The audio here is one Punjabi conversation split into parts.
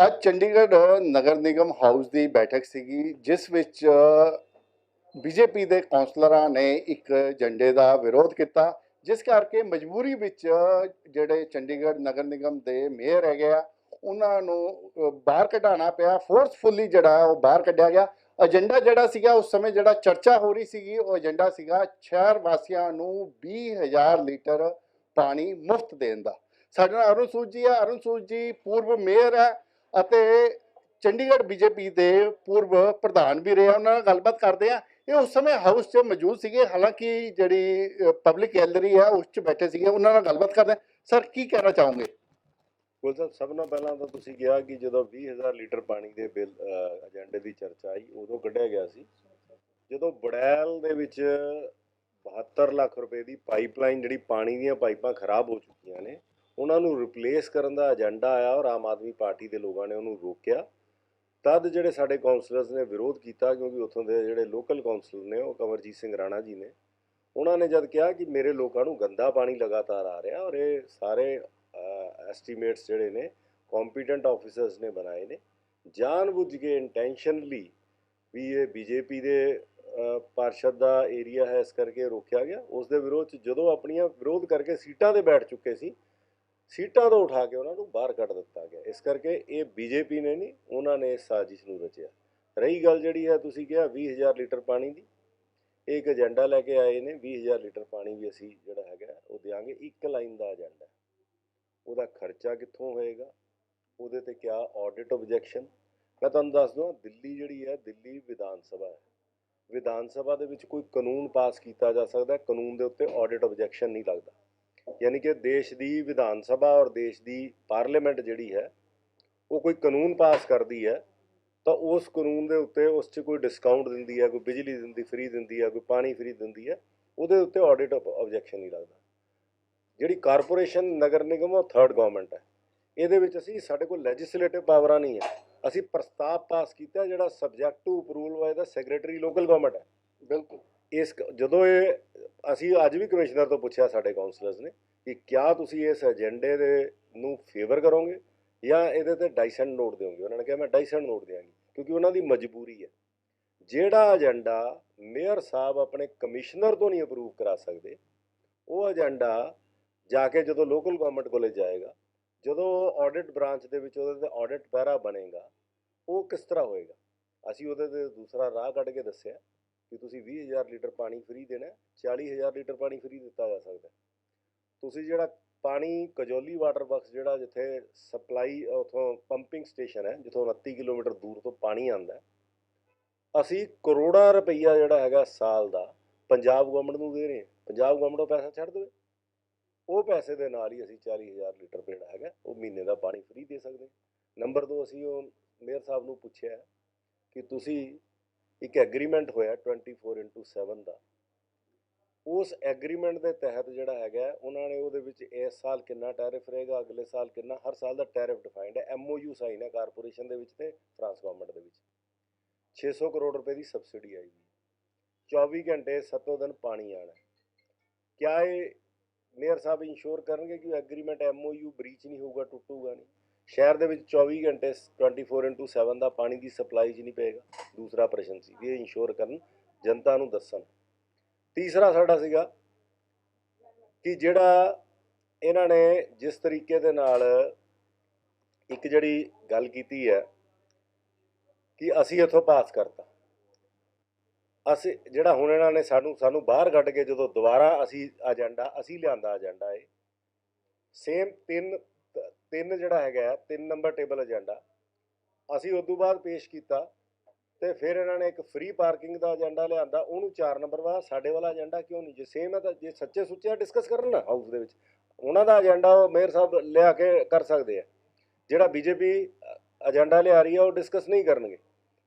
ਅੱਜ ਚੰਡੀਗੜ੍ਹ ਨਗਰ ਨਿਗਮ ਹਾਊਸ ਦੀ ਬੈਠਕ ਸੀਗੀ, ਜਿਸ ਵਿੱਚ ਬੀਜੇਪੀ ਦੇ ਕੌਂਸਲਰਾਂ ਨੇ ਇੱਕ ਝੰਡੇ ਦਾ ਵਿਰੋਧ ਕੀਤਾ, ਜਿਸ ਕਰਕੇ ਮਜਬੂਰੀ ਵਿੱਚ ਜਿਹੜੇ ਚੰਡੀਗੜ੍ਹ ਨਗਰ ਨਿਗਮ ਦੇ ਮੇਅਰ ਹੈਗੇ ਆ, ਉਹਨਾਂ ਨੂੰ ਬਾਹਰ ਕਢਾਉਣਾ ਪਿਆ। ਫੋਰਸਫੁੱਲੀ ਜਿਹੜਾ ਉਹ ਬਾਹਰ ਕੱਢਿਆ ਗਿਆ। ਏਜੰਡਾ ਜਿਹੜਾ ਸੀਗਾ, ਉਸ ਸਮੇਂ ਜਿਹੜਾ ਚਰਚਾ ਹੋ ਰਹੀ ਸੀਗੀ, ਉਹ ਏਜੰਡਾ ਸੀਗਾ ਸ਼ਹਿਰ ਵਾਸੀਆਂ ਨੂੰ 20000 ਲੀਟਰ ਪਾਣੀ ਮੁਫਤ ਦੇਣ ਦਾ। ਸਾਡੇ ਨਾਲ ਅਰੁਣ ਸੂਦ ਜੀ ਹੈ। ਅਰੁਣ ਸੂਦ ਜੀ, ਪੂਰਵ ਮੇਅਰ ਹੈ। ਅਤੇ ਚੰਡੀਗੜ੍ਹ ਬੀਜੇਪੀ ਦੇ ਪੂਰਵ ਪ੍ਰਧਾਨ ਵੀ ਰਹੇ ਆ। ਉਹਨਾਂ ਨਾਲ ਗੱਲਬਾਤ ਕਰਦੇ ਆ। ਇਹ ਉਸ ਸਮੇਂ ਹਾਊਸ 'ਚ ਮੌਜੂਦ ਸੀਗੇ, ਹਾਲਾਂਕਿ ਜਿਹੜੀ ਪਬਲਿਕ ਗੈਲਰੀ ਆ, ਉਸ 'ਚ ਬੈਠੇ ਸੀਗੇ, ਉਹਨਾਂ ਨਾਲ ਗੱਲਬਾਤ ਕਰਦੇ ਸਰ ਕੀ ਕਹਿਣਾ ਚਾਹੋਗੇ? ਗੁਲ ਸਾਹਿਬ ਸਭ ਤੋਂ ਪਹਿਲਾਂ ਤਾਂ ਤੁਸੀਂ ਕਿਹਾ ਕਿ ਜਦੋਂ 20000 ਲੀਟਰ ਪਾਣੀ ਦੇ ਬਿੱਲ ਏਜੰਡੇ ਦੀ ਚਰਚਾ ਆਈ, ਉਦੋਂ ਕੱਢਿਆ ਗਿਆ ਸੀ। ਜਦੋਂ ਬੜੈਲ ਦੇ ਵਿੱਚ 72 ਲੱਖ ਰੁਪਏ ਦੀ ਪਾਈਪਲਾਈਨ ਜਿਹੜੀ ਪਾਣੀ ਦੀਆਂ ਪਾਈਪਾਂ ਖਰਾਬ ਹੋ ਚੁੱਕੀਆਂ ਨੇ ਉਹਨਾਂ ਨੂੰ ਰਿਪਲੇਸ ਕਰਨ ਦਾ ਏਜੰਡਾ ਆਇਆ ਔਰ ਆਮ ਆਦਮੀ ਪਾਰਟੀ ਦੇ ਲੋਕਾਂ ਨੇ ਉਹਨੂੰ ਰੋਕਿਆ। ਤਦ ਜਿਹੜੇ ਸਾਡੇ ਕਾਉਂਸਲਰਸ ਨੇ ਵਿਰੋਧ ਕੀਤਾ ਕਿਉਂਕਿ ਉੱਥੋਂ ਦੇ ਜਿਹੜੇ ਲੋਕਲ ਕਾਉਂਸਲਰ ਨੇ ਉਹ ਕਮਰਜੀਤ ਸਿੰਘ ਰਾਣਾ ਜੀ ਨੇ, ਉਹਨਾਂ ਨੇ ਜਦ ਕਿਹਾ ਕਿ ਮੇਰੇ ਲੋਕਾਂ ਨੂੰ ਗੰਦਾ ਪਾਣੀ ਲਗਾਤਾਰ ਆ ਰਿਹਾ ਔਰ ਇਹ ਸਾਰੇ ਐਸਟੀਮੇਟਸ ਜਿਹੜੇ ਨੇ ਕੰਪੀਟੈਂਟ ਆਫੀਸਰਸ ਨੇ ਬਣਾਏ ਨੇ, ਜਾਣਬੁੱਝ ਕੇ ਇੰਟੈਂਸ਼ਨਲੀ ਵੀ ਇਹ ਬੀਜੇਪੀ ਦੇ ਪਾਰਸ਼ਦ ਦਾ ਏਰੀਆ ਹੈ ਇਸ ਕਰਕੇ ਰੋਕਿਆ ਗਿਆ। ਉਸ ਦੇ ਵਿਰੋਧ ਚ ਜਦੋਂ ਆਪਣੀਆਂ ਵਿਰੋਧ ਕਰਕੇ ਸੀਟਾਂ ਤੇ ਬੈਠ ਚੁੱਕੇ ਸੀ ਸੀਟਾਂ ਤੋਂ ਉਠਾ ਕੇ ਉਹਨਾਂ ਨੂੰ ਬਾਹਰ ਕੱਢ ਦਿੱਤਾ ਗਿਆ। ਇਸ ਕਰਕੇ ਇਹ ਬੀਜੇਪੀ ਨੇ ਨਹੀਂ, ਉਹਨਾਂ ਨੇ ਇਸ ਸਾਜ਼ਿਸ਼ ਨੂੰ ਰਚਿਆ। ਰਹੀ ਗੱਲ ਜਿਹੜੀ ਹੈ, ਤੁਸੀਂ ਕਿਹਾ 20000 ਲੀਟਰ ਪਾਣੀ ਦੀ। ਇਹ ਇੱਕ ਏਜੰਡਾ ਲੈ ਕੇ ਆਏ ਨੇ 20000 ਲੀਟਰ ਪਾਣੀ ਵੀ ਅਸੀਂ ਜਿਹੜਾ ਹੈਗਾ, ਉਹ ਦਿਆਂਗੇ। ਇੱਕ ਲਾਈਨ ਦਾ ਏਜੰਡਾ ਉਹਦਾ ਖਰਚਾ ਕਿੱਥੋਂ ਹੋਏਗਾ? ਉਹਦੇ ਤੇ ਕਿਆ ਆਡਿਟ ਆਬਜੈਕਸ਼ਨ ਮੈਂ ਤੁਹਾਨੂੰ ਦੱਸ ਦਵਾਂ, ਦਿੱਲੀ ਜਿਹੜੀ ਹੈ, ਦਿੱਲੀ ਵਿਧਾਨ ਸਭਾ ਹੈ। ਵਿਧਾਨ ਸਭਾ ਦੇ ਵਿੱਚ ਕੋਈ ਕਾਨੂੰਨ ਪਾਸ ਕੀਤਾ ਜਾ ਸਕਦਾ ਕਾਨੂੰਨ ਦੇ ਉੱਤੇ ਆਡਿਟ ਆਬਜੈਕਸ਼ਨ ਨਹੀਂ ਲੱਗਦਾ। ਯਾਨੀ ਕਿ ਦੇਸ਼ ਦੀ ਵਿਧਾਨ ਸਭਾ ਔਰ ਦੇਸ਼ ਦੀ ਪਾਰਲੀਮੈਂਟ ਜਿਹੜੀ ਹੈ, ਉਹ ਕੋਈ ਕਾਨੂੰਨ ਪਾਸ ਕਰਦੀ ਹੈ, ਤਾਂ ਉਸ ਕਾਨੂੰਨ ਦੇ ਉੱਤੇ ਉਸ 'ਚ ਕੋਈ ਡਿਸਕਾਊਂਟ ਦਿੰਦੀ ਹੈ, ਕੋਈ ਬਿਜਲੀ ਦਿੰਦੀ ਫ੍ਰੀ ਦਿੰਦੀ ਹੈ, ਕੋਈ ਪਾਣੀ ਫ੍ਰੀ ਦਿੰਦੀ ਹੈ, ਉਹਦੇ ਉੱਤੇ ਆਡਿਟ ਆਬਜੈਕਸ਼ਨ ਨਹੀਂ ਲੱਗਦਾ। ਜਿਹੜੀ ਕਾਰਪੋਰੇਸ਼ਨ ਨਗਰ ਨਿਗਮ ਉਹ ਥਰਡ ਗਵਰਨਮੈਂਟ ਹੈ, ਇਹਦੇ ਵਿੱਚ ਅਸੀਂ, ਸਾਡੇ ਕੋਲ ਲੈਜਿਸਲੇਟਿਵ ਪਾਵਰਾਂ ਨਹੀਂ ਹੈ। ਅਸੀਂ ਪ੍ਰਸਤਾਵ ਪਾਸ ਕੀਤਾ ਜਿਹੜਾ subject to approval by the secretary local government ਹੈ। ਬਿਲਕੁਲ। ਇਸ ਜਦੋਂ ਇਹ, ਅਸੀਂ ਅੱਜ ਵੀ ਕਮਿਸ਼ਨਰ ਤੋਂ ਪੁੱਛਿਆ ਸਾਡੇ ਕਾਉਂਸਲਰਸ ਨੇ ਕਿ ਕਿਆ ਤੁਸੀਂ ਇਸ ਏਜੰਡੇ ਦੇ ਨੂੰ ਫੇਵਰ ਕਰੋਗੇ ਜਾਂ ਇਹਦੇ ਤੇ ਡਾਈਸੈਂਟ ਨੋਟ ਦਿਓਗੇ? ਉਹਨਾਂ ਨੇ ਕਿਹਾ, ਮੈਂ ਡਾਈਸੈਂਟ ਨੋਟ ਦਿਆਂਗੀ, ਕਿਉਂਕਿ ਉਹਨਾਂ ਦੀ ਮਜਬੂਰੀ ਹੈ। ਜਿਹੜਾ ਏਜੰਡਾ ਮੇਅਰ ਸਾਹਿਬ ਆਪਣੇ ਕਮਿਸ਼ਨਰ ਤੋਂ ਨਹੀਂ ਅਪਰੂਵ ਕਰਾ ਸਕਦੇ, ਉਹ ਏਜੰਡਾ ਜਾ ਕੇ ਜਦੋਂ ਲੋਕਲ ਗਵਰਨਮੈਂਟ ਕੋਲੇ ਜਾਏਗਾ, ਜਦੋਂ ਆਡਿਟ ਬ੍ਰਾਂਚ ਦੇ ਵਿੱਚ ਉਹਦੇ ਤੇ ਆਡਿਟ ਪੈਰਾ ਬਣੇਗਾ, ਉਹ ਕਿਸ ਤਰ੍ਹਾਂ ਹੋਏਗਾ? ਅਸੀਂ ਉਹਦੇ ਤੇ ਦੂਸਰਾ ਰਾਹ ਕੱਢ ਕੇ ਦੱਸਿਆ। ਕਿ ਤੁਸੀਂ 20000 ਲੀਟਰ ਪਾਣੀ ਫ੍ਰੀ ਦੇਣਾ ਹੈ, 40000 ਲੀਟਰ ਪਾਣੀ ਫ੍ਰੀ ਦਿੱਤਾ ਜਾ ਸਕਦਾ ਤੁਸੀਂ ਜਿਹੜਾ ਪਾਣੀ ਕਜੌਲੀ ਵਾਟਰ ਵਰਕਸ ਜਿਹੜਾ ਜਿੱਥੇ ਸਪਲਾਈ ਉਥੋਂ ਪੰਪਿੰਗ ਸਟੇਸ਼ਨ ਹੈ ਜਿੱਥੋਂ 29 ਕਿਲੋਮੀਟਰ ਦੂਰ ਤੋਂ ਪਾਣੀ ਆਉਂਦਾ ਅਸੀਂ ਕਰੋੜਾਂ ਰੁਪਈਆ ਜਿਹੜਾ ਹੈਗਾ ਸਾਲ ਦਾ ਪੰਜਾਬ ਗਵਰਨਮੈਂਟ ਨੂੰ ਦੇ ਰਹੇ ਹਾਂ। ਪੰਜਾਬ ਗਵਰਨਮੈਂਟ ਉਹ ਪੈਸਾ ਛੱਡ ਦੇਵੇ। ਉਹ ਪੈਸੇ ਦੇ ਨਾਲ ਹੀ ਅਸੀਂ 40000 ਲੀਟਰ ਜਿਹੜਾ ਹੈਗਾ ਉਹ ਮਹੀਨੇ ਦਾ ਪਾਣੀ ਫ੍ਰੀ ਦੇ ਸਕਦੇ ਨੰਬਰ 2 ਅਸੀਂ ਉਹ ਮੇਅਰ ਸਾਹਿਬ ਨੂੰ ਪੁੱਛਿਆ ਕਿ ਤੁਸੀਂ ਇੱਕ ਐਗਰੀਮੈਂਟ ਹੋਇਆ 24/7 ਦਾ। ਉਸ ਐਗਰੀਮੈਂਟ ਦੇ ਤਹਿਤ ਜਿਹੜਾ ਹੈਗਾ, ਉਹਨਾਂ ਨੇ ਉਹਦੇ ਵਿੱਚ ਇਸ ਸਾਲ ਕਿੰਨਾ ਟੈਰਿਫ ਰਹੇਗਾ, ਅਗਲੇ ਸਾਲ ਕਿੰਨਾ, ਹਰ ਸਾਲ ਦਾ ਟੈਰਿਫ ਡਿਫਾਈਨਡ ਹੈ। ਐਮਓਯੂ ਸਾਈਨ ਹੈ ਕਾਰਪੋਰੇਸ਼ਨ ਦੇ ਵਿੱਚ ਤੇ ਫਰਾਂਸ ਗਵਰਨਮੈਂਟ ਦੇ ਵਿੱਚ। 600 ਕਰੋੜ ਰੁਪਏ ਦੀ ਸਬਸਿਡੀ ਆਏਗੀ 24 ਘੰਟੇ ਸੱਤੋਂ ਦਿਨ ਪਾਣੀ ਆਣਾ ਕਿਆ ਇਹ ਮੇਅਰ ਸਾਹਿਬ ਇੰਸ਼ੋਰ ਕਰਨਗੇ ਕਿ ਐਗਰੀਮੈਂਟ ਐਮਓਯੂ ਬ੍ਰੀਚ ਨਹੀਂ ਹੋਊਗਾ, ਟੁੱਟੂਗਾ ਨਹੀਂ। ਸ਼ਹਿਰ ਦੇ ਵਿੱਚ 24 ਘੰਟੇ 24/7 ਦਾ ਪਾਣੀ ਦੀ ਸਪਲਾਈ 'ਚ ਨਹੀਂ ਪਏਗਾ। ਦੂਸਰਾ ਪ੍ਰਸ਼ਨ ਸੀ ਵੀ ਇਹ ਇੰਸ਼ੋਰ ਕਰਨ, ਜਨਤਾ ਨੂੰ ਦੱਸਣ। ਤੀਸਰਾ ਸਾਡਾ ਸੀਗਾ ਕਿ ਜਿਹੜਾ ਇਹਨਾਂ ਨੇ ਜਿਸ ਤਰੀਕੇ ਦੇ ਨਾਲ ਇੱਕ ਜਿਹੜੀ ਗੱਲ ਕੀਤੀ ਹੈ ਕਿ ਅਸੀਂ ਇੱਥੋਂ ਪਾਸ ਕਰਤਾ। ਅਸੀਂ, ਜਿਹੜਾ ਹੁਣ ਇਹਨਾਂ ਨੇ ਸਾਨੂੰ ਸਾਨੂੰ ਬਾਹਰ ਕੱਢ ਕੇ ਜਦੋਂ ਦੁਬਾਰਾ ਅਸੀਂ ਏਜੰਡਾ ਅਸੀਂ ਲਿਆਂਦਾ ਏਜੰਡਾ ਏ ਸੇਮ ਤਿੰਨ ਤਿੰਨ ਜਿਹੜਾ ਹੈਗਾ ਹੈ, ਤਿੰਨ ਨੰਬਰ ਟੇਬਲ ਏਜੰਡਾ ਅਸੀਂ ਉਸ ਤੋਂ ਬਾਅਦ ਪੇਸ਼ ਕੀਤਾ ਤੇ ਫਿਰ ਇਹਨਾਂ ਨੇ ਇੱਕ ਫ੍ਰੀ ਪਾਰਕਿੰਗ ਦਾ ਏਜੰਡਾ ਲਿਆਂਦਾ ਉਹਨੂੰ 4 ਨੰਬਰ ਵਾ ਸਾਡੇ ਵਾਲਾ ਏਜੰਡਾ ਕਿਉਂ ਨਹੀਂ? ਜੇ ਸੇਮ ਹੈ ਤਾਂ ਜੇ ਸੱਚੇ ਸੁੱਚੇ ਡਿਸਕਸ ਕਰਨ ਨਾ ਹਾਊਸ ਦੇ ਵਿੱਚ ਉਹਨਾਂ ਦਾ ਏਜੰਡਾ ਉਹ ਮੇਅਰ ਸਾਹਿਬ ਲਿਆ ਕੇ ਕਰ ਸਕਦੇ ਆ। ਜਿਹੜਾ ਬੀਜੇਪੀ ਏਜੰਡਾ ਲਿਆ ਰਹੀ ਹੈ ਉਹ ਡਿਸਕਸ ਨਹੀਂ ਕਰਨਗੇ।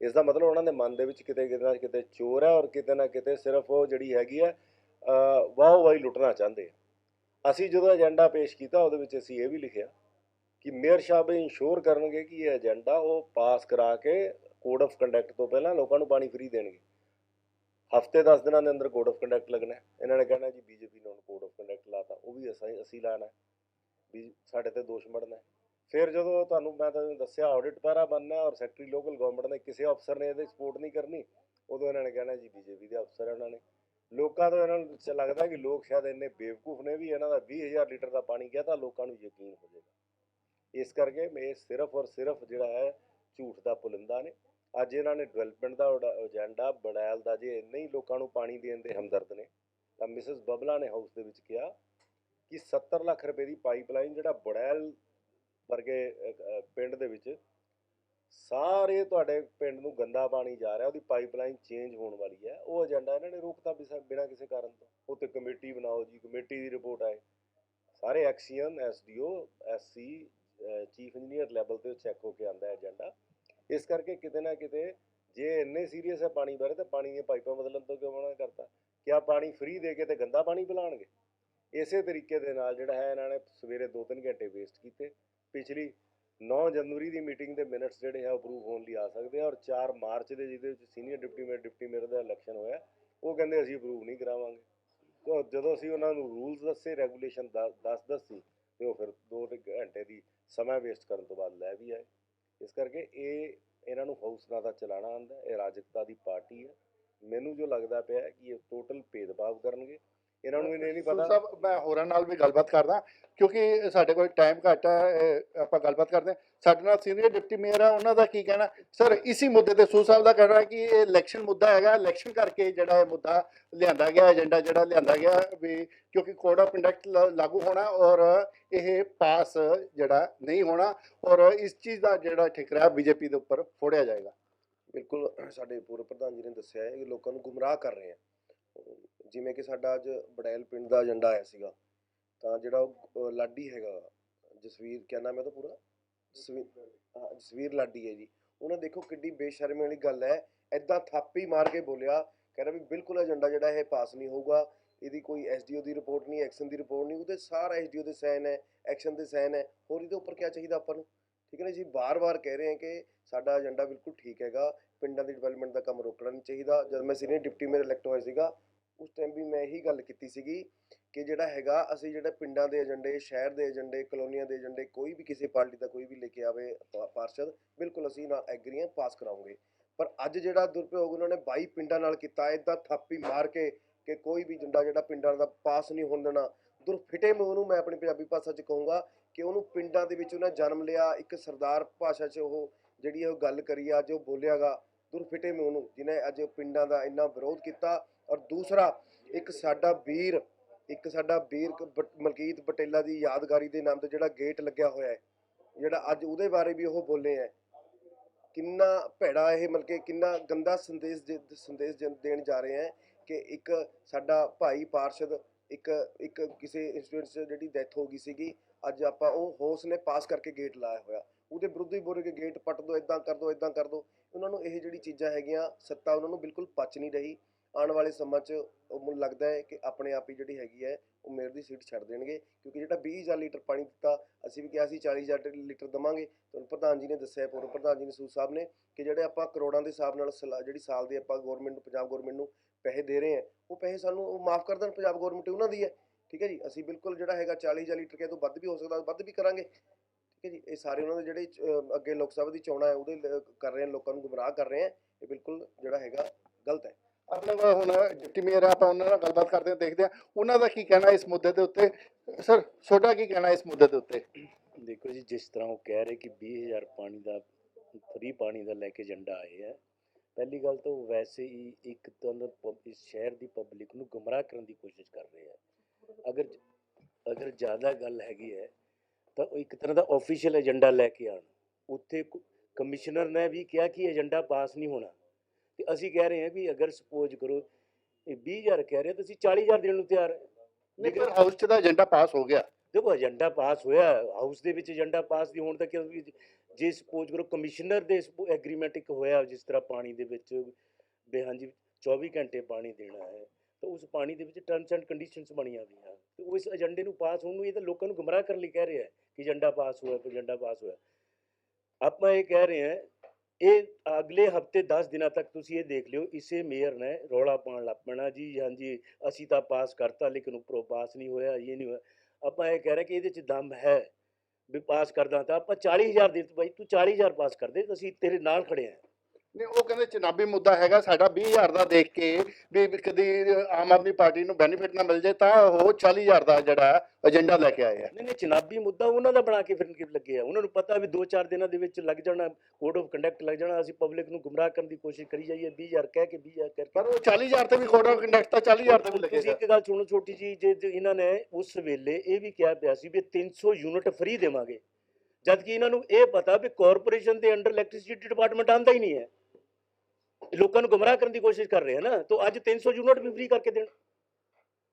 ਇਸ ਦਾ ਮਤਲਬ ਉਹਨਾਂ ਦੇ ਮਨ ਦੇ ਵਿੱਚ ਕਿਤੇ ਕਿਤੇ ਨਾ ਕਿਤੇ ਚੋਰ ਹੈ ਔਰ ਕਿਤੇ ਨਾ ਕਿਤੇ ਸਿਰਫ ਉਹ ਜਿਹੜੀ ਹੈਗੀ ਹੈ ਅਹ ਵਾਹ ਵਾਹੀ ਲੁੱਟਣਾ ਚਾਹੁੰਦੇ ਆ। ਅਸੀਂ ਜਦੋਂ ਏਜੰਡਾ ਪੇਸ਼ ਕੀਤਾ ਉਹਦੇ ਵਿੱਚ ਅਸੀਂ ਇਹ ਵੀ ਲਿਖਿਆ ਕਿ ਮੇਅਰ ਸਾਹਿਬ ਇੰਸ਼ੋਰ ਕਰਨਗੇ ਕਿ ਇਹ ਏਜੰਡਾ ਉਹ ਪਾਸ ਕਰਾ ਕੇ ਕੋਡ ਆਫ ਕੰਡਕਟ ਤੋਂ ਪਹਿਲਾਂ ਲੋਕਾਂ ਨੂੰ ਪਾਣੀ ਫ੍ਰੀ ਦੇਣਗੇ। ਹਫ਼ਤੇ 10 ਦਿਨਾਂ ਦੇ ਅੰਦਰ ਕੋਡ ਆਫ ਕੰਡਕਟ ਲੱਗਣਾ ਇਹਨਾਂ ਨੇ ਕਹਿਣਾ ਜੀ ਬੀਜੇਪੀ ਨੇ ਹੁਣ ਕੋਡ ਆਫ ਕੰਡਕਟ ਲਾਤਾ, ਉਹ ਵੀ ਅਸੀਂ ਅਸੀਂ ਲਾਣਾ ਹੈ। ਵੀ ਸਾਡੇ ਤੇ ਦੋਸ਼ ਮੜਨਾ ਫਿਰ ਜਦੋਂ ਤੁਹਾਨੂੰ ਮੈਂ ਤੁਹਾਨੂੰ ਦੱਸਿਆ ਆਡਿਟ ਪੈਰਾ ਬਣਨਾ ਔਰ ਸੈਕਟਰੀ ਲੋਕਲ ਗਵਰਨਮੈਂਟ ਨੇ ਕਿਸੇ ਅਫਸਰ ਨੇ ਇਹਦੇ ਸਪੋਰਟ ਨਹੀਂ ਕਰਨੀ, ਉਦੋਂ ਇਹਨਾਂ ਨੇ ਕਹਿਣਾ ਜੀ ਬੀਜੇਪੀ ਦੇ ਅਫਸਰ ਆ ਉਹਨਾਂ ਨੇ। ਲੋਕਾਂ ਤੋਂ ਇਹਨਾਂ ਨੂੰ ਲੱਗਦਾ ਕਿ ਲੋਕ ਸ਼ਾਇਦ ਇੰਨੇ ਬੇਵਕੂਫ ਨੇ ਵੀ ਇਹਨਾਂ ਦਾ 20000 ਲੀਟਰ ਦਾ ਪਾਣੀ ਗਿਆ ਤਾਂ ਲੋਕਾਂ ਨੂੰ ਯਕੀਨ ਹੋ ਜਾਏਗਾ। ਇਸ ਕਰਕੇ ਮੈਂ ਸਿਰਫ ਔਰ ਸਿਰਫ ਜਿਹੜਾ ਹੈ ਝੂਠ ਦਾ ਪੁਲਿੰਦਾ ਨੇ ਅੱਜ ਇਹਨਾਂ ਨੇ ਡਿਵੈਲਪਮੈਂਟ ਦਾ ਏਜੰਡਾ ਬੜੈਲ ਦਾ ਜੇ ਇੰਨੇ ਹੀ ਲੋਕਾਂ ਨੂੰ ਪਾਣੀ ਦੇਣ ਦੇ ਹਮਦਰਦ ਨੇ, ਤਾਂ ਮਿਸਿਸ ਬਬਲਾ ਨੇ ਹਾਊਸ ਦੇ ਵਿੱਚ ਕਿਹਾ ਕਿ 70 ਲੱਖ ਰੁਪਏ ਦੀ ਪਾਈਪਲਾਈਨ ਜਿਹੜਾ ਬੜੈਲ ਵਰਗੇ ਪਿੰਡ ਦੇ ਵਿੱਚ ਸਾਰੇ ਤੁਹਾਡੇ ਪਿੰਡ ਨੂੰ ਗੰਦਾ ਪਾਣੀ ਜਾ ਰਿਹਾ, ਉਹਦੀ ਪਾਈਪਲਾਈਨ ਚੇਂਜ ਹੋਣ ਵਾਲੀ ਹੈ। ਉਹ ਏਜੰਡਾ ਇਹਨਾਂ ਨੇ ਰੋਕਤਾ ਬਿਸਾ- ਬਿਨਾਂ ਕਿਸੇ ਕਾਰਨ ਤੋਂ। ਉੱਤੇ ਕਮੇਟੀ ਬਣਾਓ ਜੀ, ਕਮੇਟੀ ਦੀ ਰਿਪੋਰਟ ਆਏ। ਸਾਰੇ XEN, SDO, SC chief engineer level ਤੇ ਚੈੱਕ ਹੋ ਕੇ ਆਂਦਾ ਏਜੰਡਾ ਇਸ ਕਰਕੇ ਕਿਤੇ ਨਾ ਕਿਤੇ ਜੇ ਇੰਨੇ ਸੀਰੀਅਸ ਹੈ ਪਾਣੀ ਬਾਰੇ, ਤਾਂ ਪਾਣੀ ਦੀਆਂ ਪਾਈਪਾਂ ਬਦਲਣ ਤੋਂ ਕਿਉਂ ਮਨਾ ਕਰਤਾ? ਕਿਆ ਪਾਣੀ ਫ੍ਰੀ ਦੇ ਕੇ ਤੇ ਗੰਦਾ ਪਾਣੀ ਪਿਲਾਣਗੇ ਇਸੇ ਤਰੀਕੇ ਦੇ ਨਾਲ ਜਿਹੜਾ ਹੈ, ਇਹਨਾਂ ਨੇ ਸਵੇਰੇ 2-3 ਘੰਟੇ ਵੇਸਟ ਕੀਤੇ। ਪਿਛਲੀ 9 ਜਨਵਰੀ ਦੀ ਮੀਟਿੰਗ ਦੇ ਮਿੰਟਸ ਜਿਹੜੇ ਹੈ ਅਪਰੂਵ ਹੋਣ ਲਈ ਆ ਸਕਦੇ ਆ। ਔਰ 4 ਮਾਰਚ ਦੇ ਜਿਹਦੇ ਵਿੱਚ senior deputy mayor deputy mayor ਦਾ ਇਲੈਕਸ਼ਨ ਹੋਇਆ, ਉਹ ਕਹਿੰਦੇ ਅਸੀਂ ਅਪਰੂਵ ਨਹੀਂ ਕਰਾਵਾਂਗੇ। ਜਦੋਂ ਅਸੀਂ ਉਹਨਾਂ ਨੂੰ ਰੂਲਸ ਦੱਸੇ ਰੈਗੂਲੇਸ਼ਨ ਦੱਸ ਦੱਸੀ, ਤੇ ਉਹ ਫਿਰ 2 ਘੰਟੇ ਦੀ ਸਮਾਂ ਵੇਸਟ ਕਰਨ ਤੋਂ ਬਾਅਦ ਲੈ ਵੀ ਆਏ। ਇਸ ਕਰਕੇ ਇਹ ਇਹਨਾਂ ਨੂੰ ਹੌਸਲਾ ਦਾ ਤਾਂ ਚਲਾਣਾ ਆਉਂਦਾ ਇਹ ਰਾਜਕਤਾ ਦੀ ਪਾਰਟੀ ਹੈ। ਮੈਨੂੰ ਜੋ ਲੱਗਦਾ ਪਿਆ ਕਿ ਇਹ ਟੋਟਲ ਭੇਦਭਾਵ ਕਰਨਗੇ। ਇਹਨਾਂ ਨੂੰ ਇਹ ਨਹੀਂ ਪਤਾ। ਸਾਹਿਬ ਮੈਂ ਹੋਰਾਂ ਨਾਲ ਵੀ ਗੱਲਬਾਤ ਕਰਦਾ ਕਿਉਂਕਿ ਸਾਡੇ ਕੋਲ ਟਾਈਮ ਘੱਟ ਹੈ ਆਪਾਂ ਗੱਲਬਾਤ ਕਰਦੇ ਹਾਂ। ਸਾਡੇ ਨਾਲ ਸੀਨੀਅਰ ਡਿਪਟੀ ਮੇਅਰ ਹੈ ਉਹਨਾਂ ਦਾ ਕੀ ਕਹਿਣਾ? ਸਰ ਇਸੀ ਮੁੱਦੇ ਤੇ ਸੂਦ ਸਾਹਿਬ ਦਾ ਕਹਿਣਾ ਹੈ ਕਿ ਇਹ ਇਲੈਕਸ਼ਨ ਮੁੱਦਾ ਹੈਗਾ ਇਲੈਕਸ਼ਨ ਕਰਕੇ ਜਿਹੜਾ ਇਹ ਮੁੱਦਾ ਲਿਆਂਦਾ ਗਿਆ ਏਜੰਡਾ ਜਿਹੜਾ ਲਿਆਂਦਾ ਗਿਆ ਵੀ ਕਿਉਂਕਿ ਕੋਡ ਆਫ ਕੰਡਕਟ ਲਾਗੂ ਹੋਣਾ ਔਰ ਇਹ ਪਾਸ ਜਿਹੜਾ ਨਹੀਂ ਹੋਣਾ ਔਰ ਇਸ ਚੀਜ਼ ਦਾ ਜਿਹੜਾ ਠਿਕਰਾ ਬੀਜੇਪੀ ਦੇ ਉੱਪਰ ਫੋੜਿਆ ਜਾਏਗਾ। ਬਿਲਕੁਲ ਸਾਡੇ ਪੂਰਵ ਪ੍ਰਧਾਨ ਜੀ ਨੇ ਦੱਸਿਆ ਹੈ ਕਿ ਲੋਕਾਂ ਨੂੰ ਗੁੰਮਰਾਹ ਕਰ ਰਹੇ ਆ ਜਿਵੇਂ ਕਿ ਸਾਡਾ ਅੱਜ ਬੜੈਲ ਪਿੰਡ ਦਾ ਏਜੰਡਾ ਆਇਆ ਸੀਗਾ ਤਾਂ ਜਿਹੜਾ ਉਹ, ਲਾਡੀ ਹੈਗਾ ਜਸਵੀਰ ਕਿਆ ਨਾਮ ਹੈ ਉਹਦਾ ਪੂਰਾ? ਜਸਵੀਰ ਹਾਂ, ਜਸਵੀਰ ਲਾਡੀ ਹੈ ਜੀ। ਉਹਨਾਂ ਦੇਖੋ ਕਿੱਡੀ ਬੇਸ਼ਰਮੀ ਵਾਲੀ ਗੱਲ ਹੈ ਐਦਾਂ ਥਾਪੀ ਮਾਰ ਕੇ ਬੋਲਿਆ ਕਹਿੰਦਾ ਵੀ ਬਿਲਕੁਲ ਏਜੰਡਾ ਜਿਹੜਾ ਇਹ ਪਾਸ ਨਹੀਂ ਹੋਊਗਾ ਇਹਦੀ ਕੋਈ ਐਸਡੀਓ ਦੀ ਰਿਪੋਰਟ ਨਹੀਂ ਐਕਸ਼ਨ ਦੀ ਰਿਪੋਰਟ ਨਹੀਂ ਉਹਦੇ ਸਾਰਾ ਐਸਡੀਓ ਦੇ ਸਾਈਨ ਹੈ ਐਕਸ਼ਨ ਦੇ ਸਾਈਨ ਹੈ ਹੋਰ ਇਹਦੇ ਉੱਪਰ ਕਿਆ ਚਾਹੀਦਾ ਆਪਾਂ ਨੂੰ? ਠੀਕ ਹੈ ਨਾ ਜੀ? ਬਾਰ-ਬਾਰ ਕਹਿ ਰਹੇ ਹਾਂ ਕਿ ਸਾਡਾ ਏਜੰਡਾ ਬਿਲਕੁਲ ਠੀਕ ਹੈਗਾ। ਪਿੰਡਾਂ ਦੀ ਡਿਵੈਲਪਮੈਂਟ ਦਾ ਕੰਮ ਰੋਕਣਾ ਨਹੀਂ ਚਾਹੀਦਾ। ਜਦ ਮੈਂ ਸੀਨੀਅਰ ਡਿਪਟੀ ਮੇਅਰ ਇਲੈਕਟ ਹੋਇਆ ਸੀਗਾ, ਉਸ ਟਾਈਮ ਵੀ ਮੈਂ ਇਹੀ ਗੱਲ ਕੀਤੀ ਸੀਗੀ ਕਿ ਜਿਹੜਾ ਹੈਗਾ, ਅਸੀਂ ਜਿਹੜਾ ਪਿੰਡਾਂ ਦੇ ਏਜੰਡੇ ਸ਼ਹਿਰ ਦੇ ਏਜੰਡੇ ਕਲੋਨੀਆਂ ਦੇ ਏਜੰਡੇ ਕੋਈ ਵੀ ਕਿਸੇ ਪਾਰਟੀ ਦਾ ਕੋਈ ਵੀ ਲੈ ਕੇ ਆਵੇ ਪਾਰਸ਼ਦ, ਬਿਲਕੁਲ ਅਸੀਂ ਨਾਲ ਐਗਰੀ ਹਾਂ ਪਾਸ ਕਰਾਉਂਗੇ ਪਰ ਅੱਜ ਜਿਹੜਾ ਦੁਰਪਯੋਗ ਉਹਨਾਂ ਨੇ 22 ਪਿੰਡਾਂ ਨਾਲ ਕੀਤਾ ਇਦਾਂ ਥਾਪੀ ਮਾਰ ਕੇ ਕਿ ਕੋਈ ਵੀ ਏਜੰਡਾ ਜਿਹੜਾ ਪਿੰਡਾਂ ਦਾ ਪਾਸ ਨਹੀਂ ਹੋਣ ਦੇਣਾ ਦੁਰਫਿਟੇ ਮੂੰਹ ਨੂੰ ਮੈਂ ਆਪਣੀ ਪੰਜਾਬੀ ਭਾਸ਼ਾ 'ਚ ਕਹੂੰਗਾ ਕਿ ਉਹਨੂੰ ਪਿੰਡਾਂ ਦੇ ਵਿੱਚ ਉਹਨੇ ਜਨਮ ਲਿਆ, ਇੱਕ ਸਰਦਾਰ ਭਾਸ਼ਾ 'ਚ ਉਹ ਜਿਹੜੀ ਉਹ ਗੱਲ ਕਰੀ ਆ ਜੋ ਬੋਲਿਆਗਾ ਦੁਰਫਿਟੇ ਮੂੰਹ ਨੂੰ ਜਿਨੇ ਅੱਜ ਪਿੰਡਾਂ ਦਾ ਇੰਨਾ ਵਿਰੋਧ ਕੀਤਾ। ਔਰ ਦੂਸਰਾ, ਇੱਕ ਸਾਡਾ ਵੀਰ ਇੱਕ ਸਾਡਾ ਵੀਰ ਕ- ਮਲਕੀਤ ਪਟੇਲਾ ਦੀ ਯਾਦਗਾਰੀ ਦੇ ਨਾਮ ਤੇ ਜਿਹੜਾ ਗੇਟ ਲੱਗਿਆ ਹੋਇਆ ਹੈ, ਜਿਹੜਾ ਅੱਜ ਉਹਦੇ ਬਾਰੇ ਵੀ ਉਹ ਬੋਲੇ ਹੈ। ਕਿੰਨਾ ਭੈੜਾ ਇਹ ਮਤਲਬ ਕਿ ਕਿੰਨਾ ਗੰਦਾ ਸੰਦੇਸ਼ ਦੇ- ਸੰਦੇਸ਼ ਦੇਣ ਜਾ ਰਹੇ ਹੈ ਕਿ ਇੱਕ ਸਾਡਾ ਭਾਈ ਪਾਰਸ਼ਦ ਇੱਕ ਇੱਕ ਕਿਸੇ ਇੰਸਟੀਟਿਊਟ 'ਚ ਜਿਹੜੀ ਡੈਥ ਹੋ ਗਈ ਸੀਗੀ, ਅੱਜ ਆਪਾਂ ਉਹ ਹੋਸ ਨੇ ਪਾਸ ਕਰਕੇ ਗੇਟ ਲਾਇਆ ਹੋਇਆ। ਉਹਦੇ ਵਿਰੁੱਧ ਹੀ ਬੋਲ ਕੇ ਗੇਟ ਪੱਟ ਦੋ ਇਦਾਂ ਕਰ ਦੋ ਇਦਾਂ ਕਰ ਦੋ। ਉਹਨਾਂ ਨੂੰ ਇਹ ਜਿਹੜੀ ਚੀਜ਼ਾਂ ਹੈਗੀਆਂ, ਸੱਤਾ ਉਹਨਾਂ ਨੂੰ ਬਿਲਕੁਲ ਪਚ ਨਹੀਂ ਰਹੀ। ਆਉਣ ਵਾਲੇ ਸਮਾਂ 'ਚ ਉਹ ਮੈਨੂੰ ਲੱਗਦਾ ਹੈ ਕਿ ਆਪਣੇ ਆਪ ਹੀ ਜਿਹੜੀ ਹੈਗੀ ਹੈ, ਉਹ ਮੇਅਰ ਦੀ ਸੀਟ ਛੱਡ ਦੇਣਗੇ। ਕਿਉਂਕਿ ਜਿਹੜਾ 20000 ਲੀਟਰ ਪਾਣੀ ਦਿੱਤਾ, ਅਸੀਂ ਵੀ ਕਿਹਾ ਸੀ 40000 ਲੀਟਰ ਦਵਾਂਗੇ। ਤੁਹਾਨੂੰ ਪ੍ਰਧਾਨ ਜੀ ਨੇ ਦੱਸਿਆ ਪੂਰਵ ਪ੍ਰਧਾਨ ਜੀ ਨੇ ਸੂਦ ਸਾਹਿਬ ਨੇ ਕਿ ਜਿਹੜੇ ਆਪਾਂ ਕਰੋੜਾਂ ਦੇ ਹਿਸਾਬ ਨਾਲ ਸਲਾ- ਜਿਹੜੀ ਸਾਲ ਦੀ ਆਪਾਂ ਗਵਰਨਮੈਂਟ ਨੂੰ, ਪੰਜਾਬ ਗਵਰਨਮੈਂਟ ਨੂੰ ਪੈਸੇ ਦੇ ਰਹੇ ਹਾਂ ਉਹ ਪੈਸੇ ਸਾਨੂੰ ਉਹ ਮਾਫ ਕਰ ਦੇਣ ਪੰਜਾਬ ਗਵਰਨਮੈਂਟ ਉਹਨਾਂ ਦੀ ਹੈ ਠੀਕ ਹੈ ਜੀ? ਅਸੀਂ ਬਿਲਕੁਲ ਜਿਹੜਾ ਹੈਗਾ 40000 ਲੀਟਰ ਕਿਹ ਤੋਂ ਵੱਧ ਵੀ ਹੋ ਸਕਦਾ ਵੱਧ ਵੀ ਕਰਾਂਗੇ ਠੀਕ ਹੈ ਜੀ? ਇਹ ਸਾਰੇ ਉਹਨਾਂ ਦੇ ਜਿਹੜੇ ਅਹ, ਅੱਗੇ ਲੋਕ ਸਭਾ ਦੀ ਚੋਣਾਂ ਹੈ ਉਹਦੇ ਲ- ਕਰ ਰਹੇ ਹਨ ਲੋਕਾਂ ਨੂੰ ਗੁੰਮਰਾਹ ਕਰ ਰਹੇ ਹਨ ਇਹ ਬਿਲਕੁਲ ਜਿਹੜਾ ਹੈਗਾ ਗਲਤ ਹੈ। ਆਪਣੇ ਹੁਣ ਡਿਪਟੀ ਮੇਅਰ ਆ, ਆਪਾਂ ਉਹਨਾਂ ਨਾਲ ਗੱਲਬਾਤ ਕਰਦੇ ਹਾਂ ਦੇਖਦੇ ਹਾਂ ਉਹਨਾਂ ਦਾ ਕੀ ਕਹਿਣਾ ਇਸ ਮੁੱਦੇ ਦੇ ਉੱਤੇ? ਸਰ ਤੁਹਾਡਾ ਕੀ ਕਹਿਣਾ ਇਸ ਮੁੱਦੇ ਦੇ ਉੱਤੇ? ਦੇਖੋ ਜੀ ਜਿਸ ਤਰ੍ਹਾਂ ਉਹ ਕਹਿ ਰਹੇ ਕਿ 20000 ਪਾਣੀ ਦਾ ਫ੍ਰੀ ਪਾਣੀ ਦਾ ਲੈ ਕੇ ਏਜੰਡਾ ਆਏ ਹੈ ਪਹਿਲੀ ਗੱਲ ਤਾਂ ਉਹ ਵੈਸੇ ਹੀ ਇੱਕ ਤਰ੍ਹਾਂ ਪਬ- ਇਸ ਸ਼ਹਿਰ ਦੀ ਪਬਲਿਕ ਨੂੰ ਗੁੰਮਰਾਹ ਕਰਨ ਦੀ ਕੋਸ਼ਿਸ਼ ਕਰ ਰਹੇ ਹੈ ਅਗਰ ਅਗਰ ਜ਼ਿਆਦਾ ਗੱਲ ਹੈਗੀ ਹੈ ਤਾਂ ਉਹ ਇੱਕ ਤਰ੍ਹਾਂ ਦਾ ਆਫੀਸ਼ੀਅਲ ਏਜੰਡਾ ਲੈ ਕੇ ਆਣ ਉੱਥੇ ਕਮਿਸ਼ਨਰ ਨੇ ਵੀ ਕਿਹਾ ਕਿ ਏਜੰਡਾ ਪਾਸ ਨਹੀਂ ਹੋਣਾ। ਤੇ ਅਸੀਂ ਕਹਿ ਰਹੇ ਹਾਂ ਵੀ ਅਗਰ ਸਪੋਜ਼ ਕਰੋ ਇਹ 20000 ਕਹਿ ਰਹੇ ਤਾਂ ਅਸੀਂ 40000 ਦੇਣ ਨੂੰ ਤਿਆਰ ਨਹੀਂ ਪਰ ਹਾਊਸ 'ਚ ਦਾ ਏਜੰਡਾ ਪਾਸ ਹੋ ਗਿਆ। ਦੇਖੋ ਏਜੰਡਾ ਪਾਸ ਹੋਇਆ ਹਾਊਸ ਦੇ ਵਿੱਚ ਏਜੰਡਾ ਪਾਸ ਦੀ ਹੋਣ ਤੱਕ ਵੀ ਜੇ ਸਪੋਜ਼ ਕਰੋ ਕਮਿਸ਼ਨਰ ਦੇ ਐਗਰੀਮੈਂਟ ਇੱਕ ਹੋਇਆ ਜਿਸ ਤਰ੍ਹਾਂ ਪਾਣੀ ਦੇ ਵਿੱਚ ਵੀ ਹਾਂਜੀ 24 ਘੰਟੇ ਪਾਣੀ ਦੇਣਾ ਹੈ, ਤਾਂ ਉਸ ਪਾਣੀ ਦੇ ਵਿੱਚ ਟਰਮਸ ਐਂਡ ਕੰਡੀਸ਼ਨਸ ਬਣੀਆਂ ਹੋਈਆਂ ਤੇ ਉਸ ਏਜੰਡੇ ਨੂੰ ਪਾਸ ਹੋਣ ਨੂੰ ਇਹ ਤਾਂ ਲੋਕਾਂ ਨੂੰ ਗੁੰਮਰਾਹ ਕਰਨ ਲਈ ਕਹਿ ਰਿਹਾ ਹੈ ਕਿ ਏਜੰਡਾ ਪਾਸ ਹੋਇਆ ਏਜੰਡਾ ਪਾਸ ਹੋਇਆ। ਆਪਾਂ ਇਹ ਕਹਿ ਰਹੇ ਹਾਂ, ਇਹ ਅਗਲੇ ਹਫ਼ਤੇ 10 ਦਿਨਾਂ ਤੱਕ ਤੁਸੀਂ ਇਹ ਦੇਖ ਲਿਓ, ਇਸੇ ਮੇਅਰ ਨੇ ਰੌਲਾ ਪਾਉਣ ਲੱਗ ਪੈਣਾ ਜੀ, ਹਾਂਜੀ ਅਸੀਂ ਤਾਂ ਪਾਸ ਕਰਤਾ ਲੇਕਿਨ ਉੱਪਰੋਂ ਪਾਸ ਨਹੀਂ ਹੋਇਆ, ਇਹ ਨਹੀਂ ਹੋਇਆ। ਆਪਾਂ ਇਹ ਕਹਿ ਰਹੇ ਕਿ ਇਹਦੇ ਚ ਦਮ ਹੈ। ਵੀ ਪਾਸ ਕਰਦਾ ਤਾਂ ਆਪਾਂ 40000 ਦੇ ਦਿੱਤੇ, ਬਾਈ ਤੂੰ 40000 ਪਾਸ ਕਰ ਦੇ, ਅਸੀਂ ਤੇਰੇ ਨਾਲ ਖੜੇ ਆ। ਨਹੀਂ ਉਹ ਕਹਿੰਦੇ ਚਨਾਬੀ ਮੁੱਦਾ ਹੈਗਾ ਸਾਡਾ 20000 ਦਾ ਦੇਖ ਕੇ ਵੀ ਕਦੀ ਆਮ ਆਦਮੀ ਪਾਰਟੀ ਨੂੰ ਬੈਨੀਫਿਟ ਨਾ ਮਿਲ ਜੇ ਤਾਂ ਉਹ 40000 ਦਾ ਜਿਹੜਾ ਏਜੰਡਾ ਲੈ ਕੇ ਆਏ ਆ। ਨਹੀਂ ਨਹੀਂ ਚਨਾਬੀ ਮੁੱਦਾ ਉਹਨਾਂ ਦਾ ਬਣਾ ਕੇ ਫਿਰ ਕਿ ਲੱਗੇ ਆ? ਉਹਨਾਂ ਨੂੰ ਪਤਾ ਵੀ 2-4 ਦਿਨਾਂ ਦੇ ਵਿੱਚ ਲੱਗ ਜਾਣਾ ਕੋਡ ਆਫ ਕੰਡਕਟ ਲੱਗ ਜਾਣਾ ਅਸੀਂ ਪਬਲਿਕ ਨੂੰ ਗੁੰਮਰਾਹ ਕਰਨ ਦੀ ਕੋਸ਼ਿਸ਼ ਕਰੀ ਜਾਈਏ 20000 ਕਹਿ ਕੇ 20000 ਕਰਕੇ ਪਰ ਉਹ 40000 ਤੇ ਵੀ ਕੋਡ ਆਫ ਕੰਡਕਟ ਤਾਂ 40000 ਤੇ ਵੀ ਤੁਸੀਂ ਲੱਗੇਗਾ ਇੱਕ ਗੱਲ ਸੁਣੋ ਛੋਟੀ ਜੀ ਜੇ ਇਹਨਾਂ ਨੇ ਉਸ ਵੇਲੇ ਇਹ ਵੀ ਕਿਹਾ ਪਿਆ ਸੀ ਵੀ 300 ਯੂਨਿਟ ਫ੍ਰੀ ਦੇਵਾਂਗੇ। ਜਦ ਕਿ ਇਹਨਾਂ ਨੂੰ ਇਹ ਪਤਾ ਵੀ ਕਾਰਪੋਰੇਸ਼ਨ ਦੇ ਅੰਡਰ ਇਲੈਕਟ੍ਰਿਸਿਟੀ ਡਿਪਾਰਟਮੈਂਟ ਆਂਦਾ ਹੀ ਨਹੀਂ ਹੈ। ਲੋਕਾਂ ਨੂੰ ਗੁੰਮਰਾਹ ਕਰਨ ਦੀ ਕੋਸ਼ਿਸ਼ ਕਰ ਰਹੇ ਹਨ ਨਾ ਤਾਂ ਅੱਜ 300 ਯੂਨਿਟ ਵੀ ਫ੍ਰੀ ਕਰਕੇ ਦੇਣ।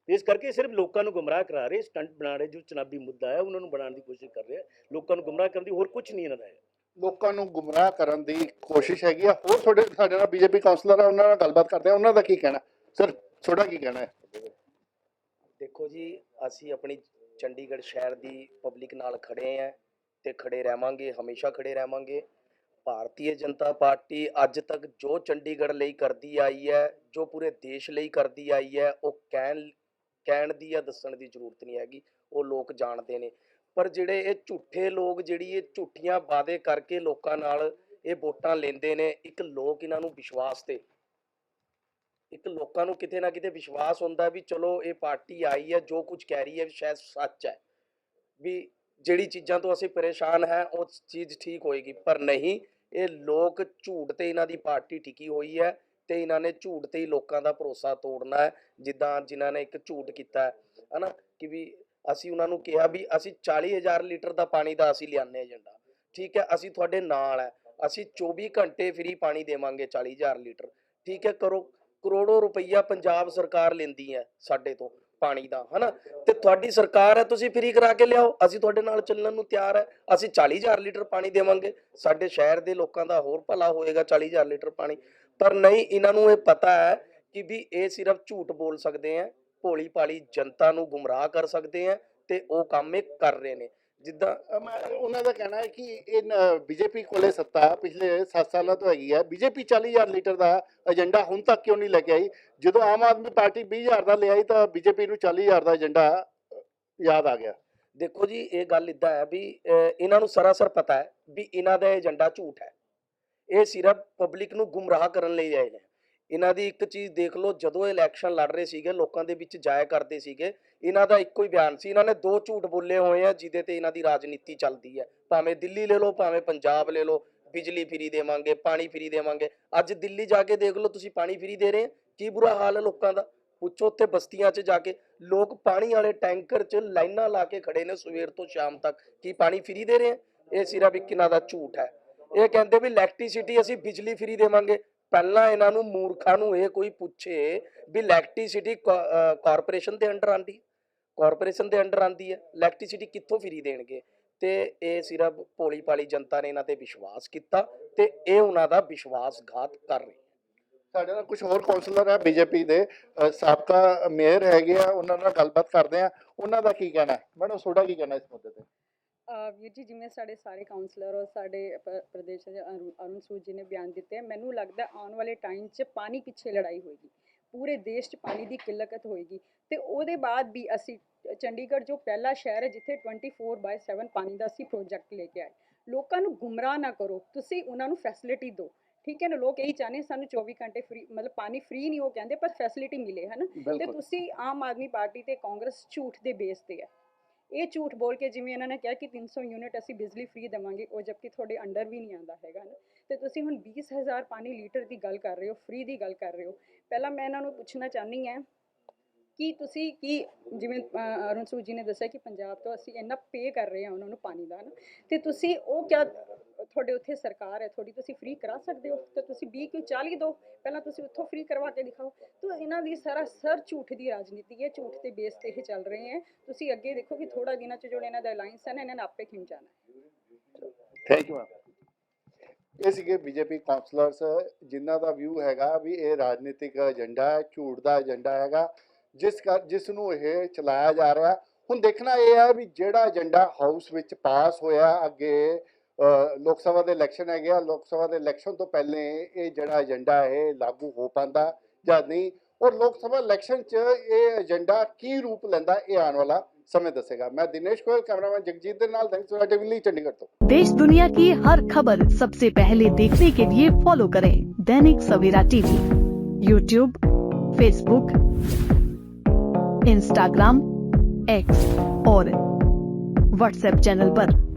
ਇਸ ਕਰਕੇ ਸਿਰਫ ਲੋਕਾਂ ਨੂੰ ਗੁੰਮਰਾਹ ਕਰਾ ਰਹੇ ਸਟੰਟ ਬਣਾ ਰਹੇ ਜੋ ਚਨਾਬੀ ਮੁੱਦਾ ਹੈ ਉਹਨਾਂ ਨੂੰ ਬਣਾਉਣ ਦੀ ਕੋਸ਼ਿਸ਼ ਕਰ ਰਹੇ ਆ। ਲੋਕਾਂ ਨੂੰ ਗੁੰਮਰਾਹ ਕਰਨ ਦੀ ਹੋਰ ਕੁਝ ਨਹੀਂ ਇਹਨਾਂ ਦਾ ਹੈ। ਲੋਕਾਂ ਨੂੰ ਗੁੰਮਰਾਹ ਕਰਨ ਦੀ ਕੋਸ਼ਿਸ਼ ਹੈਗੀ ਆ। ਹੋਰ ਤੁਹਾਡੇ ਸਾਡੇ ਨਾਲ ਬੀਜੇਪੀ ਕਾਉਂਸਲਰ ਆ ਉਹਨਾਂ ਨਾਲ ਗੱਲਬਾਤ ਕਰਦੇ ਆ। ਉਹਨਾਂ ਦਾ ਕੀ ਕਹਿਣਾ? ਸਰ ਤੁਹਾਡਾ ਕੀ ਕਹਿਣਾ ਹੈ? ਦੇਖੋ ਜੀ ਅਸੀਂ ਆਪਣੀ ਚੰਡੀਗੜ੍ਹ ਸ਼ਹਿਰ ਦੀ ਪਬਲਿਕ ਨਾਲ ਖੜੇ ਆਂ ਤੇ ਖੜੇ ਰਹਾਂਗੇ ਹਮੇਸ਼ਾ ਖੜੇ ਰਹਾਂਗੇ। ਭਾਰਤੀ ਜਨਤਾ ਪਾਰਟੀ ਅੱਜ ਤੱਕ ਜੋ ਚੰਡੀਗੜ੍ਹ ਲਈ ਕਰਦੀ ਆਈ ਹੈ, ਜੋ ਪੂਰੇ ਦੇਸ਼ ਲਈ ਕਰਦੀ ਆਈ ਹੈ, ਉਹ ਕਹਿਣ ਕਹਿਣ ਦੀ ਜਾਂ ਦੱਸਣ ਦੀ ਜ਼ਰੂਰਤ ਨਹੀਂ ਹੈਗੀ, ਉਹ ਲੋਕ ਜਾਣਦੇ ਨੇ। ਪਰ ਜਿਹੜੇ ਇਹ ਝੂਠੇ ਲੋਕ, ਜਿਹੜੀ ਇਹ ਝੂਠੀਆਂ ਵਾਅਦੇ ਕਰਕੇ ਲੋਕਾਂ ਨਾਲ ਇਹ ਵੋਟਾਂ ਲੈਂਦੇ ਨੇ, ਇੱਕ ਲੋਕ ਇਹਨਾਂ ਨੂੰ ਵਿਸ਼ਵਾਸ ਤੇ, ਇੱਕ ਲੋਕਾਂ ਨੂੰ ਕਿਤੇ ਨਾ ਕਿਤੇ ਵਿਸ਼ਵਾਸ ਹੁੰਦਾ ਵੀ ਚਲੋ ਇਹ ਪਾਰਟੀ ਆਈ ਹੈ, ਜੋ ਕੁਝ ਕਹਿ ਰਹੀ ਹੈ ਸ਼ਾਇਦ ਸੱਚ ਹੈ। ਵੀ ਜਿਹੜੀ ਚੀਜ਼ਾਂ ਤੋਂ ਅਸੀਂ ਪਰੇਸ਼ਾਨ ਹੈ, ਉਹ ਚੀਜ਼ ਠੀਕ ਹੋਏਗੀ। ਪਰ ਨਹੀਂ, ਇਹ ਲੋਕ ਝੂਠ ਤੇ ਇਹਨਾਂ ਦੀ ਪਾਰਟੀ ਟਿਕੀ ਹੋਈ ਹੈ ਤੇ ਇਹਨਾਂ ਨੇ ਝੂਠ ਤੇ ਹੀ ਲੋਕਾਂ ਦਾ ਭਰੋਸਾ ਤੋੜਨਾ ਹੈ, ਜਿੱਦਾਂ ਜਿਨ੍ਹਾਂ ਨੇ ਇੱਕ ਝੂਠ ਕੀਤਾ ਹੈ। ਹਨਾ? ਕਿ ਵੀ ਅਸੀਂ ਉਹਨਾਂ ਨੂੰ ਕਿਹਾ ਵੀ ਅਸੀਂ 40000 ਲੀਟਰ ਦਾ ਪਾਣੀ ਦਾ ਅਸੀਂ ਲਿਆਨੇ ਏਜੰਡਾ। ਠੀਕ ਹੈ? ਅਸੀਂ ਤੁਹਾਡੇ ਨਾਲ ਹੈ। ਅਸੀਂ 24 ਘੰਟੇ ਫ੍ਰੀ ਪਾਣੀ ਦੇਵਾਂਗੇ 40000 ਲੀਟਰ। ਠੀਕ ਹੈ? ਕਰੋ, ਕਰੋੜੋ ਰੁਪਈਆ ਪੰਜਾਬ ਸਰਕਾਰ ਲੈਂਦੀ ਹੈ ਸਾਡੇ ਤੋਂ। ਪਾਣੀ ਦਾ, ਹਨਾ? ਤੇ ਤੁਹਾਡੀ ਸਰਕਾਰ ਹੈ, ਤੁਸੀਂ ਫ੍ਰੀ ਕਰਾ ਕੇ ਲਿਆਓ। ਅਸੀਂ ਤੁਹਾਡੇ ਨਾਲ ਚੱਲਣ ਨੂੰ ਤਿਆਰ ਹੈ। ਅਸੀਂ 40000 ਲੀਟਰ ਪਾਣੀ ਦੇਵਾਂਗੇ। ਸਾਡੇ ਸ਼ਹਿਰ ਦੇ ਲੋਕਾਂ ਦਾ ਹੋਰ ਭਲਾ ਹੋਏਗਾ 40000 ਲੀਟਰ ਪਾਣੀ। ਪਰ ਨਹੀਂ, ਇਹਨਾਂ ਨੂੰ ਇਹ ਪਤਾ ਹੈ ਕਿ ਵੀ ਇਹ ਸਿਰਫ ਝੂਠ ਬੋਲ ਸਕਦੇ ਆ ਭੋਲੀ ਭਾਲੀ ਜਨਤਾ ਨੂੰ ਗੁੰਮਰਾਹ ਕਰ ਸਕਦੇ ਆ ਤੇ ਉਹ ਕੰਮ ਇਹ ਕਰ ਰਹੇ ਨੇ। ਜਿੱਦਾਂ ਅਹ ਮੈਂ ਉਹਨਾਂ ਦਾ ਕਹਿਣਾ ਹੈ ਕਿ ਇਹ ਬੀਜੇਪੀ ਕੋਲੇ ਸੱਤਾ ਪਿਛਲੇ 7 ਸਾਲਾਂ ਤੋਂ ਹੈਗੀ ਹੈ ਬੀਜੇਪੀ 40000 ਲੀਟਰ ਦਾ ਏਜੰਡਾ ਹੁਣ ਤੱਕ ਕਿਉਂ ਨਹੀਂ ਲੈ ਕੇ ਆਈ? ਜਦੋਂ ਆਮ ਆਦਮੀ ਪਾਰਟੀ 20000 ਦਾ ਲਿਆਈ ਤਾਂ ਬੀਜੇਪੀ ਨੂੰ 40000 ਦਾ ਏਜੰਡਾ ਯਾਦ ਆ ਗਿਆ। ਦੇਖੋ ਜੀ ਇਹ ਗੱਲ ਇਦਾਂ ਹੈ ਵੀ ਅਹ, ਇਹਨਾਂ ਨੂੰ ਸਰਾਸਰ ਪਤਾ ਹੈ ਵੀ ਇਹਨਾਂ ਦਾ ਏਜੰਡਾ ਝੂਠ ਹੈ। ਇਹ ਸਿਰਫ ਪਬਲਿਕ ਨੂੰ ਗੁੰਮਰਾਹ ਕਰਨ ਲਈ ਆਏ ਨੇ। ਇਹਨਾਂ ਦੀ ਇੱਕ ਚੀਜ਼ ਦੇਖ ਲਓ, ਜਦੋਂ ਇਲੈਕਸ਼ਨ ਲੜ ਰਹੇ ਸੀਗੇ, ਲੋਕਾਂ ਦੇ ਵਿੱਚ ਜਾਇਆ ਕਰਦੇ ਸੀਗੇ, ਇਹਨਾਂ ਦਾ ਇੱਕੋ ਹੀ ਬਿਆਨ ਸੀ। ਇਹਨਾਂ ਨੇ ਦੋ ਝੂਠ ਬੋਲੇ ਹੋਏ ਆ, ਜਿਹਦੇ ਤੇ ਇਹਨਾਂ ਦੀ ਰਾਜਨੀਤੀ ਚੱਲਦੀ ਹੈ। ਭਾਵੇਂ ਦਿੱਲੀ ਲੈ ਲਓ, ਭਾਵੇਂ ਪੰਜਾਬ ਲੈ ਲਓ, ਬਿਜਲੀ ਫਰੀ ਦੇਵਾਂਗੇ, ਪਾਣੀ ਫਰੀ ਦੇਵਾਂਗੇ। ਅੱਜ ਦਿੱਲੀ ਜਾ ਕੇ ਦੇਖ ਲਓ, ਤੁਸੀਂ ਪਾਣੀ ਫਰੀ ਦੇ ਰਹੇ ਕੀ ਬੁਰਾ ਹਾਲ ਹੈ ਲੋਕਾਂ ਦਾ? ਪੁੱਛੋ ਉੱਥੇ ਬਸਤੀਆਂ 'ਚ ਜਾ ਕੇ। ਲੋਕ ਪਾਣੀ ਵਾਲੇ ਟੈਂਕਰ 'ਚ ਲਾਈਨਾਂ ਲਾ ਕੇ ਖੜੇ ਨੇ ਸਵੇਰ ਤੋਂ ਸ਼ਾਮ ਤੱਕ। ਕੀ ਪਾਣੀ ਫਰੀ ਦੇ ਰਹੇ ਇਹ ਸਿਰਫ ਇੱਕ ਇਹਨਾਂ ਦਾ ਝੂਠ ਹੈ। ਇਹ ਕਹਿੰਦੇ ਵੀ ਇਲੈਕਟ੍ਰਿਸਿਟੀ ਅਸੀਂ ਬਿਜਲੀ ਫਰੀ ਦੇਵਾਂਗੇ। ਪਹਿਲਾਂ ਇਹਨਾਂ ਨੂੰ ਮੂਰਖਾਂ ਨੂੰ ਇਹ ਕੋਈ ਪੁੱਛੇ ਵੀ ਇਲੈਕਟ੍ਰਿਸਿਟੀ ਕਾਰਪੋਰੇਸ਼ਨ ਦੇ ਅੰਡਰ ਆਂਦੀ ਕਾਰਪੋਰੇਸ਼ਨ ਦੇ ਅੰਡਰ ਆਂਦੀ ਹੈ। ਇਲੈਕਟ੍ਰਿਸਿਟੀ ਕਿੱਥੋਂ ਫਰੀ ਦੇਣਗੇ? ਤੇ ਇਹ ਸਿਰਫ ਭੋਲੀ ਭਾਲੀ ਜਨਤਾ ਨੇ ਇਹਨਾਂ ਤੇ ਵਿਸ਼ਵਾਸ ਕੀਤਾ ਤੇ ਇਹ ਉਹਨਾਂ ਦਾ ਵਿਸ਼ਵਾਸਘਾਤ ਕਰ ਰਹੀ ਹੈ। ਸਾਡੇ ਨਾਲ ਕੁਝ ਹੋਰ ਕਾਉਂਸਲਰ ਹੈ ਬੀਜੇਪੀ ਦੇ। ਸਾਬਕਾ ਮੇਅਰ ਹੈਗੇ ਆ, ਉਹਨਾਂ ਨਾਲ ਗੱਲਬਾਤ ਕਰਦੇ ਆ। ਉਹਨਾਂ ਦਾ ਕੀ ਕਹਿਣਾ ਮੈਡਮ, ਤੁਹਾਡਾ ਕੀ ਕਹਿਣਾ ਇਸ ਮੁੱਦੇ ਤੇ? ਵੀਰ ਜੀ ਜਿਵੇਂ ਸਾਡੇ ਸਾਰੇ ਕਾਉਂਸਲਰ ਔਰ ਸਾਡੇ ਪ- ਪ੍ਰਦੇਸ਼ ਦੇ ਅਰੂ- ਅਰੁਣ ਸੂਦ ਜੀ ਨੇ ਬਿਆਨ ਦਿੱਤੇ ਹੈ, ਮੈਨੂੰ ਲੱਗਦਾ ਆਉਣ ਵਾਲੇ ਟਾਈਮ 'ਚ ਪਾਣੀ ਪਿੱਛੇ ਲੜਾਈ ਹੋਏਗੀ। ਪੂਰੇ ਦੇਸ਼ 'ਚ ਪਾਣੀ ਦੀ ਕਿੱਲਤ ਹੋਏਗੀ। ਤੇ ਉਹਦੇ ਬਾਅਦ ਵੀ ਅਸੀਂ ਚੰਡੀਗੜ੍ਹ ਜੋ ਪਹਿਲਾ ਸ਼ਹਿਰ ਹੈ ਜਿੱਥੇ 24/7 ਪਾਣੀ ਦਾ ਅਸੀਂ ਪ੍ਰੋਜੈਕਟ ਲੈ ਕੇ ਆਏ। ਲੋਕਾਂ ਨੂੰ ਗੁੰਮਰਾਹ ਨਾ ਕਰੋ। ਤੁਸੀਂ ਉਹਨਾਂ ਨੂੰ ਫੈਸਿਲਿਟੀ ਦਿਓ। ਠੀਕ ਹੈ ਨਾ? ਲੋਕ ਇਹੀ ਚਾਹੁੰਦੇ ਸਾਨੂੰ 24 ਘੰਟੇ ਫ੍ਰੀ ਮਤਲਬ ਪਾਣੀ ਫ੍ਰੀ ਨਹੀਂ ਉਹ ਕਹਿੰਦੇ ਪਰ ਫੈਸਿਲਿਟੀ ਮਿਲੇ ਹੈ ਨਾ ਤੇ ਬਿਲਕੁਲ। ਤੁਸੀਂ ਆਮ ਆਦਮੀ ਪਾਰਟੀ ਤੇ ਕਾਂਗਰਸ ਝੂਠ ਦੇ ਬੇਸ ਤੇ ਹੈ। ਇਹ ਝੂਠ ਬੋਲ ਕੇ ਜਿਵੇਂ ਇਹਨਾਂ ਨੇ ਕਿਹਾ ਕਿ 300 ਯੂਨਿਟ ਅਸੀਂ ਬਿਜਲੀ ਫ੍ਰੀ ਦੇਵਾਂਗੇ, ਉਹ ਜਦਕਿ ਤੁਹਾਡੇ ਅੰਡਰ ਵੀ ਨਹੀਂ ਆਂਦਾ ਹੈਗਾ ਨਾ। ਤੇ ਤੁਸੀਂ ਹੁਣ 20000 ਪਾਣੀ ਲੀਟਰ ਦੀ ਗੱਲ ਕਰ ਰਹੇ ਹੋ ਫ੍ਰੀ ਦੀ ਗੱਲ ਕਰ ਰਹੇ ਹੋ। ਪਹਿਲਾਂ ਮੈਂ ਇਹਨਾਂ ਨੂੰ ਪੁੱਛਣਾ ਚਾਹਨੀ ਹਾਂ ਕਿ ਤੁਸੀਂ ਕੀ ਜਿਵੇਂ ਅਰੁਣ ਸੂਦ ਜੀ ਨੇ ਦੱਸਿਆ ਕਿ ਪੰਜਾਬ ਤੋਂ ਅਸੀਂ ਇੰਨਾ ਪੇ ਕਰ ਰਹੇ ਹਾਂ ਉਹਨਾਂ ਨੂੰ ਪਾਣੀ ਦਾ ਨਾ। ਤੇ ਤੁਸੀਂ ਉਹ ਕਿਆ ਤੁਹਾਡੇ ਉੱਥੇ ਸਰਕਾਰ ਹੈ, ਤੁਹਾਡੀ ਤੁਸੀਂ ਫ੍ਰੀ ਕਰਾ ਸਕਦੇ ਹੋ, ਤੇ ਤੁਸੀਂ 20 ਕਿਉਂ 40 ਦਿਓ, ਪਹਿਲਾਂ ਤੁਸੀਂ ਉੱਥੋਂ ਫ੍ਰੀ ਕਰਵਾ ਕੇ ਦਿਖਾਓ। ਤਾਂ ਇਹਨਾਂ ਦੀ ਸਾਰਾ ਸਰ ਝੂਠ ਦੀ ਰਾਜਨੀਤੀ ਹੈ, ਝੂਠ ਦੇ ਬੇਸ ਤੇ ਇਹ ਚੱਲ ਰਹੇ ਹੈ। ਤੁਸੀਂ ਅੱਗੇ ਦੇਖੋ ਕਿ ਥੋੜਾ ਦਿਨਾਂ ਚ ਜਿਹੜੇ ਇਹਨਾਂ ਦਾ ਅਲਾਈਅੰਸ ਹੈ ਨਾ, ਇਹਨਾਂ ਨੇ ਆਪੇ ਖਿੰਚ ਜਾਣਾ ਥੈਂਕ ਯੂ ਮੈਮ ਇਹ ਸੀਗੇ ਬੀਜੇਪੀ ਕਾਉਂਸਲਰਸ ਜਿਨ੍ਹਾਂ ਦਾ ਵਿਊ ਹੈਗਾ ਵੀ ਇਹ ਰਾਜਨੀਤਿਕ ਏਜੰਡਾ ਹੈ, ਝੂਠ ਦਾ ਏਜੰਡਾ ਹੈਗਾ, ਜਿਸ ਜਿਸ ਨੂੰ ਇਹ ਚਲਾਇਆ ਜਾ ਰਿਹਾ। ਹੁਣ ਦੇਖਣਾ ਇਹ ਹੈ ਵੀ ਜਿਹੜਾ ਏਜੰਡਾ ਹਾਊਸ ਵਿੱਚ ਪਾਸ ਹੋਇਆ ਅੱਗੇ ਲੋਕ ਸਭਾ ਦੇ ਇਲੈਕਸ਼ਨ ਹੈਗੇ ਆ ਲੋਕ ਸਭਾ ਦੇ ਇਲੈਕਸ਼ਨ ਤੋਂ ਪਹਿਲੇ ਇਹ ਜਿਹੜਾ ਏਜੰਡਾ ਹੈ ਲਾਗੂ ਹੋ ਪਾਂਦਾ ਜਾਂ ਨਹੀਂ ਔਰ ਲੋਕ ਸਭਾ ਇਲੈਕਸ਼ਨ 'ਚ ਇਹ ਏਜੰਡਾ ਕੀ ਰੂਪ ਲੈਂਦਾ ਇਹ ਆਉਣ ਵਾਲਾ समय दसेगा। मैं दिनेश गोयल, कैमरामैन जगजीत नाल टीवी चंडीगढ़ तो। देश दुनिया की हर खबर सबसे पहले देखने के लिए फॉलो करें Dainik Savera TV YouTube Facebook Instagram X और व्हाट्सएप चैनल पर।